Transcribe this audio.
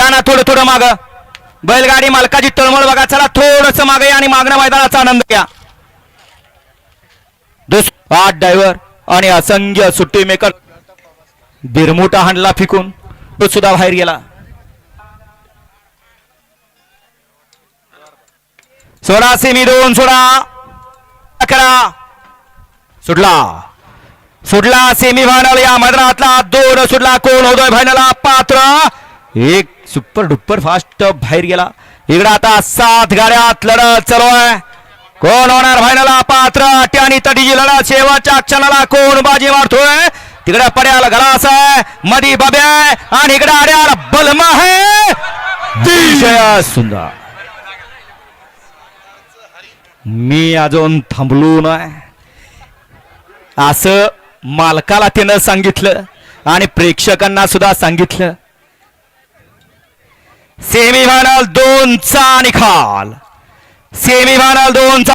या ना थोडं थोडं माग. बैलगाडी मालकाची तळमळ बघा. चला थोडस मागे या आणि मागणं मैदानाचा आनंद घ्या. दुस आठ ड्रायव्हर आणि असंख्य सुट्टी मेकर बिरमुटा हाणला फिकून. तो सुद्धा बाहेर गेला. सोळा सेमी दोन सोळा अकरा. सुटला. सुटला सेमी फायनल या मैदानातला दोन सुटला. कोण होतोय फायनल पात्र. एक सुपर डुपर फास्ट बाहेर गेला. इकडे आता सात गाड्यात लढत चालू आहे. कोण होणार फायनलला पात्र आणि तटीची लढत. शेवटच्या क्षणाला कोण बाजी मारतोय? तिकडे पड्याला घरास आहे. मधी बब्या आणि इकडे आड्याला बलमा आहे. सुंदर. मी अजून थांबलो नाही. असं मालकाला त्यानं सांगितलं आणि प्रेक्षकांना सुद्धा सांगितलं. सेमीफायनल दोनचा निकाल. सेमीफायनल दोनचा